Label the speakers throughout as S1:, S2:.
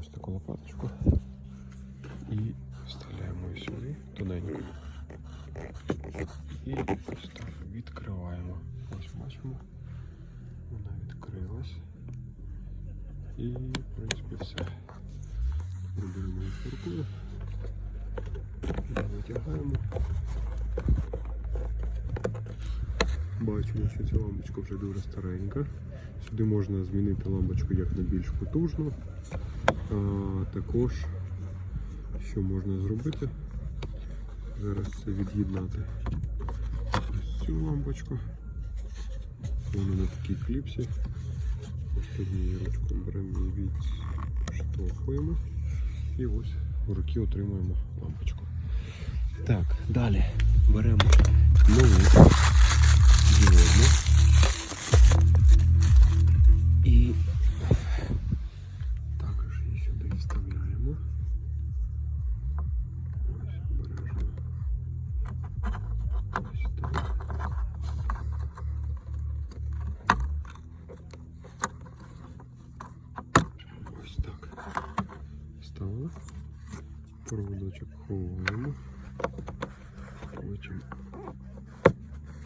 S1: ось таку лопаточку і вставляємо її сюди тоненько. І ось так відкриваємо. Ось бачимо. Вона відкрилась. І, в принципі, все. Беремо її рукою. Витягаємо. Бачимо, що ця лампочка вже дуже старенька. Сюди можна змінити лампочку як на більш потужну. А, також, що можна зробити, зараз це від'єднати ось цю лампочку. Вона на такій кліпсі. Ось однією ручкою беремо її відштовхуємо. І ось в руки отримуємо лампочку. Так, далі беремо нову так. Ставили. Проводочок ховуємо. Потім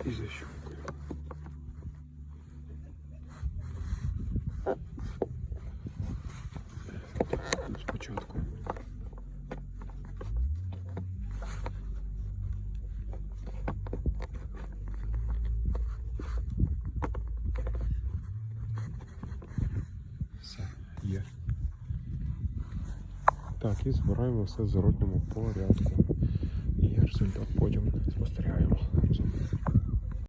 S1: і защелкуємо. Так, Спочатку. Все, є. Так, і збираємо все в зворотньому порядку. І результат потім спостерігаємо.